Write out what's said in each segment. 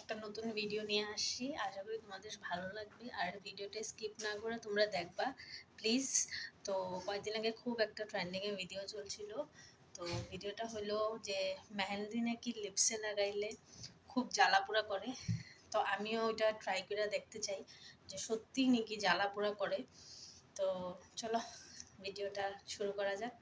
একটা নতুন ভিডিও নিয়ে আসছি আশা করি তোমাদের ভালো লাগবে। আর ভিডিওটা স্কিপ না করে তোমরা দেখবা। প্লিজ তো কয়েকদিন আগে খুব একটা ট্রেন্ডিংয়ে ভিডিও চলছিল। তো ভিডিওটা হলো যে মেহেন্দি নাকি লিপসে লাগাইলে খুব জ্বালা পোড়া করে। তো আমিও ওইটা ট্রাই করে দেখতে চাই যে সত্যি নাকি জ্বালা পোড়া করে। তো চলো ভিডিওটা শুরু করা যাক।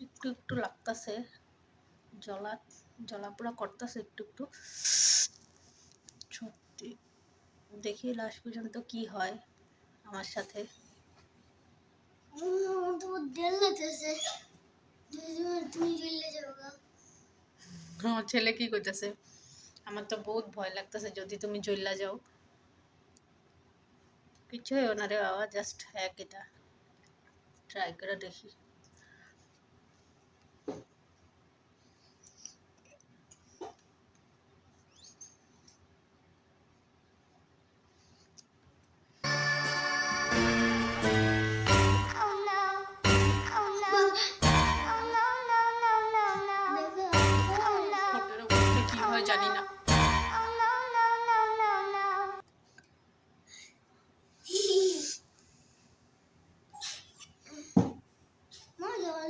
একটু একটু লাগতাছে। জলা জলা পোড়া করতেছে একটু একটু। সত্যি দেখি লাস্ট পর্যন্ত কি হয় আমার সাথে। আমার ছেলে কি করতেছে? আমার তো বহুত ভয় লাগতেছে যদি তুমি জ্বললা যাও। কিছু হয় না রে বাবা জাস্ট এক এটা। ট্রাই করে দেখি Oh no.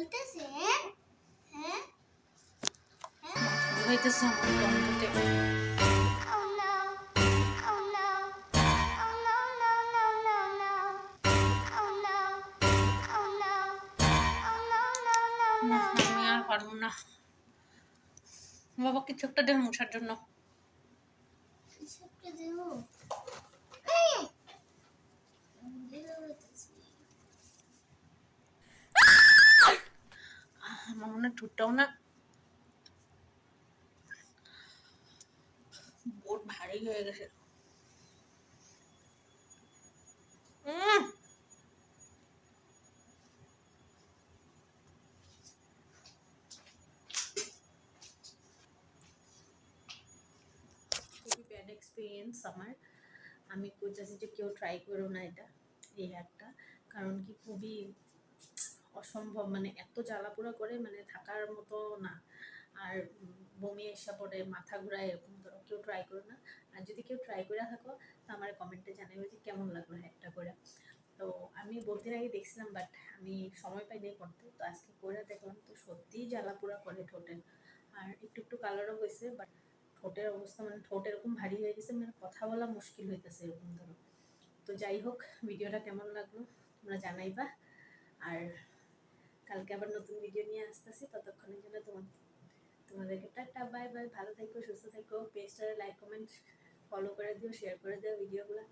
No, no, no, না no. আমি আর পারব না। বাবা কিছু একটা দেহ মুছার জন্য। সবকে দেবো? মনে ঠোঁটটাও না বহুত ভারী হয়ে গেছে এক্সপিরিয়েন্স আমার আমি কইতেছি যে কেউ ট্রাই করো না এটা, এই হেয়ারটা কারণ কি খুবই অসম্ভব মানে এত জ্বালাপোড়া করে মানে থাকার মতো না। আর বমি এসে পড়ে, মাথা ঘুরায়, এরকম ধরো, কেউ ট্রাই করো না। আর যদি কেউ ট্রাই করে থাকো, তো আমার কমেন্টে জানাবে যে কেমন লাগল হেয়ারটা করে। তো আমি দিন আগে দেখছিলাম বাট আমি সময় পাইনি করতে তো আজকে করে দেখলাম, তো সত্যিই জ্বালাপোড়া করে ঠোঁটের। আর একটু একটু কালারও হয়েছে বাট ঠোঁটের অবস্থা মানে ঠোঁট এরকম ভারী হয়ে গেছে মানে কথা বলা মুশকিল হইতেছে এরকম ধরো। তো যাই হোক, ভিডিওটা কেমন লাগল, তোমরা জানাইবা। আর কালকে আবার নতুন ভিডিও নিয়ে আসতেছি, ততক্ষণের জন্য তোমার তোমাদেরকে টাটা বাই বাই ভালো থেকো, সুস্থ থেকো পেজটা লাইক কমেন্ট ফলো করে দিও শেয়ার করে দিও ভিডিওগুলো